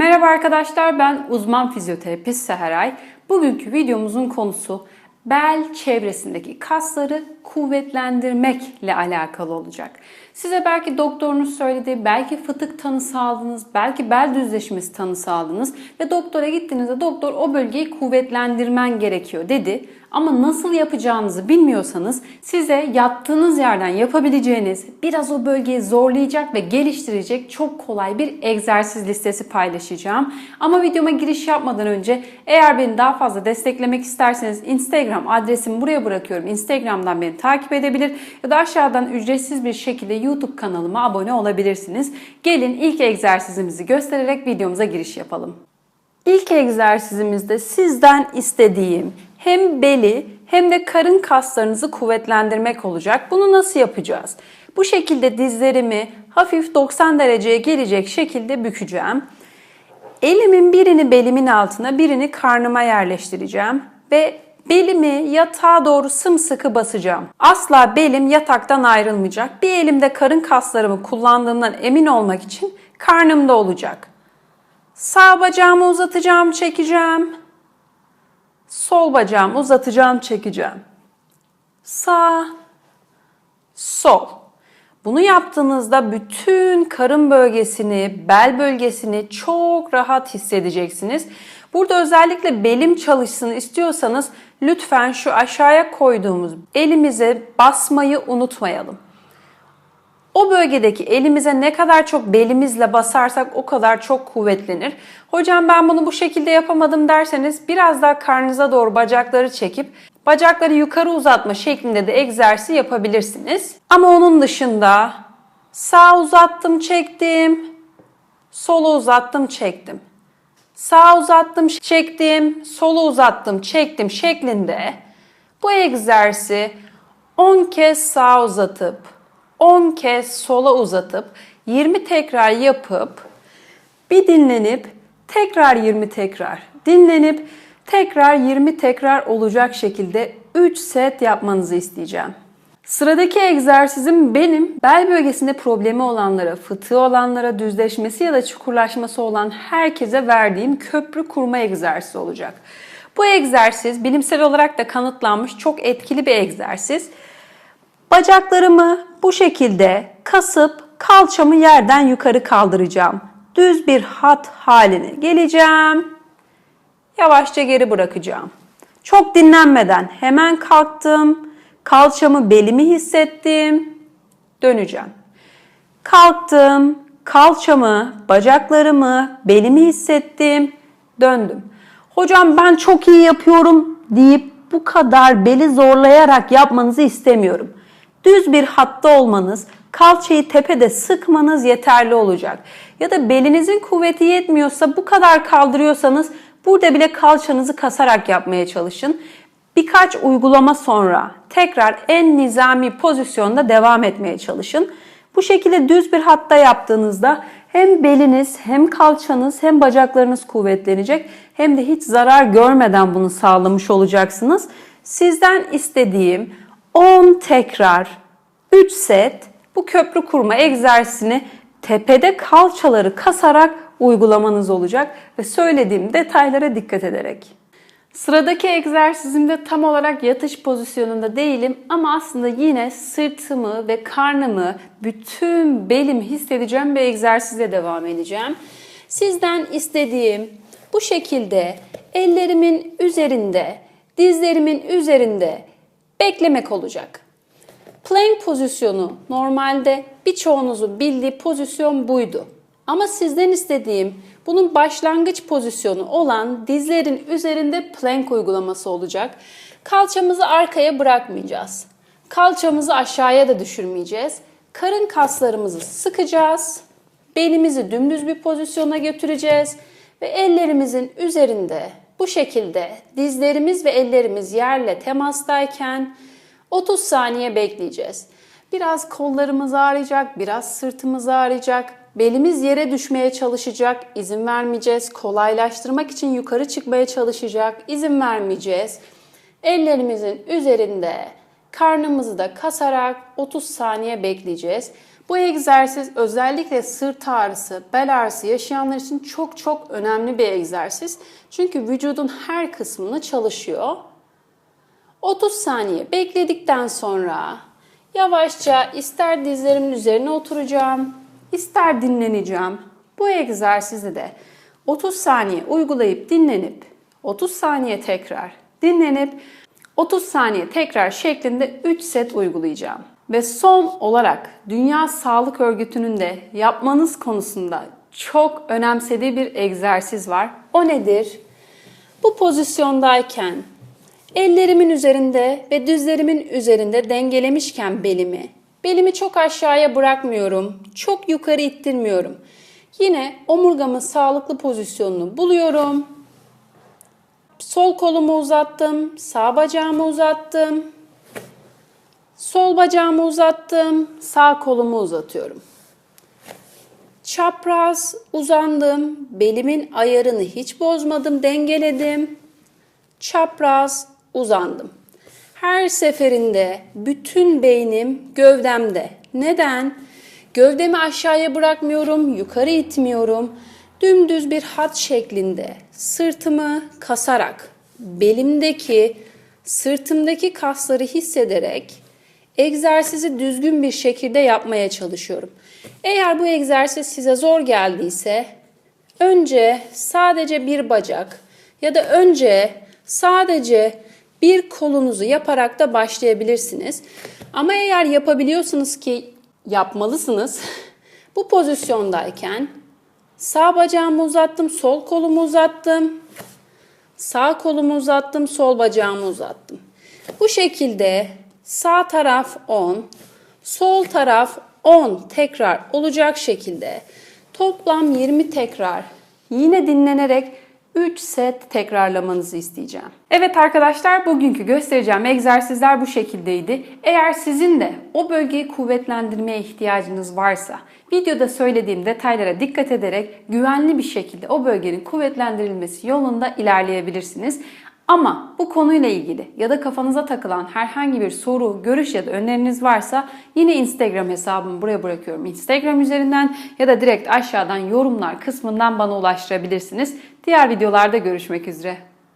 Merhaba arkadaşlar ben uzman fizyoterapist Seheray. Bugünkü videomuzun konusu bel çevresindeki kasları kuvvetlendirmekle alakalı olacak. Size belki doktorunuz söyledi, belki fıtık tanısı aldınız, belki bel düzleşmesi tanısı aldınız ve doktora gittiğinizde doktor o bölgeyi kuvvetlendirmen gerekiyor dedi. Ama nasıl yapacağınızı bilmiyorsanız size yattığınız yerden yapabileceğiniz biraz o bölgeyi zorlayacak ve geliştirecek çok kolay bir egzersiz listesi paylaşacağım. Ama videoma giriş yapmadan önce eğer beni daha fazla desteklemek isterseniz Instagram adresimi buraya bırakıyorum. Instagram'dan beni takip edebilir ya da aşağıdan ücretsiz bir şekilde YouTube kanalıma abone olabilirsiniz. Gelin ilk egzersizimizi göstererek videomuza giriş yapalım. İlk egzersizimizde sizden istediğim hem beli hem de karın kaslarınızı kuvvetlendirmek olacak. Bunu nasıl yapacağız? Bu şekilde dizlerimi hafif 90 dereceye gelecek şekilde bükeceğim. Elimin birini belimin altına, birini karnıma yerleştireceğim ve belimi yatağa doğru sımsıkı basacağım. Asla belim yataktan ayrılmayacak. Bir elimde karın kaslarımı kullandığımdan emin olmak için karnımda olacak. Sağ bacağımı uzatacağım, çekeceğim. Sol bacağımı uzatacağım, çekeceğim. Sağ, sol. Bunu yaptığınızda bütün karın bölgesini, bel bölgesini çok rahat hissedeceksiniz. Burada özellikle belim çalışsın istiyorsanız lütfen şu aşağıya koyduğumuz elimize basmayı unutmayalım. O bölgedeki elimize ne kadar çok belimizle basarsak o kadar çok kuvvetlenir. Hocam ben bunu bu şekilde yapamadım derseniz biraz daha karnınıza doğru bacakları çekip bacakları yukarı uzatma şeklinde de egzersiz yapabilirsiniz. Ama onun dışında sağ uzattım çektim, solu uzattım çektim. Sağ uzattım çektim, solu uzattım çektim şeklinde bu egzersizi 10 kez sağ uzatıp 10 kez sola uzatıp 20 tekrar yapıp bir dinlenip tekrar 20 tekrar dinlenip tekrar 20 tekrar olacak şekilde 3 set yapmanızı isteyeceğim. Sıradaki egzersizim benim bel bölgesinde problemi olanlara, fıtığı olanlara, düzleşmesi ya da çukurlaşması olan herkese verdiğim köprü kurma egzersizi olacak. Bu egzersiz bilimsel olarak da kanıtlanmış çok etkili bir egzersiz. Bacaklarımı bu şekilde kasıp kalçamı yerden yukarı kaldıracağım. Düz bir hat haline geleceğim. Yavaşça geri bırakacağım. Çok dinlenmeden hemen kalktım. Kalçamı belimi hissettim. Döneceğim. Kalktım. Kalçamı, bacaklarımı, belimi hissettim. Döndüm. Hocam ben çok iyi yapıyorum deyip bu kadar beli zorlayarak yapmanızı istemiyorum. Düz bir hatta olmanız, kalçayı tepede sıkmanız yeterli olacak. Ya da belinizin kuvveti yetmiyorsa bu kadar kaldırıyorsanız burada bile kalçanızı kasarak yapmaya çalışın. Birkaç uygulama sonra tekrar en nizami pozisyonda devam etmeye çalışın. Bu şekilde düz bir hatta yaptığınızda hem beliniz hem kalçanız hem bacaklarınız kuvvetlenecek hem de hiç zarar görmeden bunu sağlamış olacaksınız. Sizden istediğim 10 tekrar 3 set bu köprü kurma egzersizini tepede kalçaları kasarak uygulamanız olacak ve söylediğim detaylara dikkat ederek. Sıradaki egzersizimde tam olarak yatış pozisyonunda değilim ama aslında yine sırtımı ve karnımı, bütün belimi hissedeceğim bir egzersizle devam edeceğim. Sizden istediğim bu şekilde ellerimin üzerinde, dizlerimin üzerinde beklemek olacak. Plank pozisyonu normalde birçoğunuzun bildiği pozisyon buydu. Ama sizden istediğim bunun başlangıç pozisyonu olan dizlerin üzerinde plank uygulaması olacak. Kalçamızı arkaya bırakmayacağız. Kalçamızı aşağıya da düşürmeyeceğiz. Karın kaslarımızı sıkacağız. Belimizi dümdüz bir pozisyona götüreceğiz ve ellerimizin üzerinde bu şekilde dizlerimiz ve ellerimiz yerle temastayken 30 saniye bekleyeceğiz. Biraz kollarımız ağrıyacak, biraz sırtımız ağrıyacak. Belimiz yere düşmeye çalışacak, izin vermeyeceğiz. Kolaylaştırmak için yukarı çıkmaya çalışacak, izin vermeyeceğiz. Ellerimizin üzerinde karnımızı da kasarak 30 saniye bekleyeceğiz. Bu egzersiz özellikle sırt ağrısı, bel ağrısı yaşayanlar için çok çok önemli bir egzersiz. Çünkü vücudun her kısmını çalışıyor. 30 saniye bekledikten sonra yavaşça ister dizlerimin üzerine oturacağım, ister dinleneceğim. Bu egzersizi de 30 saniye uygulayıp dinlenip 30 saniye tekrar dinlenip 30 saniye tekrar şeklinde 3 set uygulayacağım. Ve son olarak Dünya Sağlık Örgütü'nün de yapmanız konusunda çok önemsediği bir egzersiz var. O nedir? Bu pozisyondayken ellerimin üzerinde ve dizlerimin üzerinde dengelemişken belimi, belimi çok aşağıya bırakmıyorum, çok yukarı ittirmiyorum. Yine omurgamın sağlıklı pozisyonunu buluyorum. Sol kolumu uzattım, sağ bacağımı uzattım. Sol bacağımı uzattım, sağ kolumu uzatıyorum. Çapraz uzandım, belimin ayarını hiç bozmadım, dengeledim. Çapraz uzandım. Her seferinde bütün beynim gövdemde. Neden? Gövdemi aşağıya bırakmıyorum, yukarı itmiyorum. Dümdüz bir hat şeklinde sırtımı kasarak, belimdeki, sırtımdaki kasları hissederek egzersizi düzgün bir şekilde yapmaya çalışıyorum. Eğer bu egzersiz size zor geldiyse önce sadece bir bacak ya da önce sadece bir kolunuzu yaparak da başlayabilirsiniz. Ama eğer yapabiliyorsunuz ki yapmalısınız. Bu pozisyondayken sağ bacağımı uzattım, sol kolumu uzattım. Sağ kolumu uzattım, sol bacağımı uzattım. Bu şekilde sağ taraf 10, sol taraf 10 tekrar olacak şekilde toplam 20 tekrar yine dinlenerek 3 set tekrarlamanızı isteyeceğim. Evet arkadaşlar bugünkü göstereceğim egzersizler bu şekildeydi. Eğer sizin de o bölgeyi kuvvetlendirmeye ihtiyacınız varsa videoda söylediğim detaylara dikkat ederek güvenli bir şekilde o bölgenin kuvvetlendirilmesi yolunda ilerleyebilirsiniz. Ama bu konuyla ilgili ya da kafanıza takılan herhangi bir soru, görüş ya da öneriniz varsa yine Instagram hesabımı buraya bırakıyorum. Instagram üzerinden ya da direkt aşağıdan yorumlar kısmından bana ulaştırabilirsiniz. Diğer videolarda görüşmek üzere.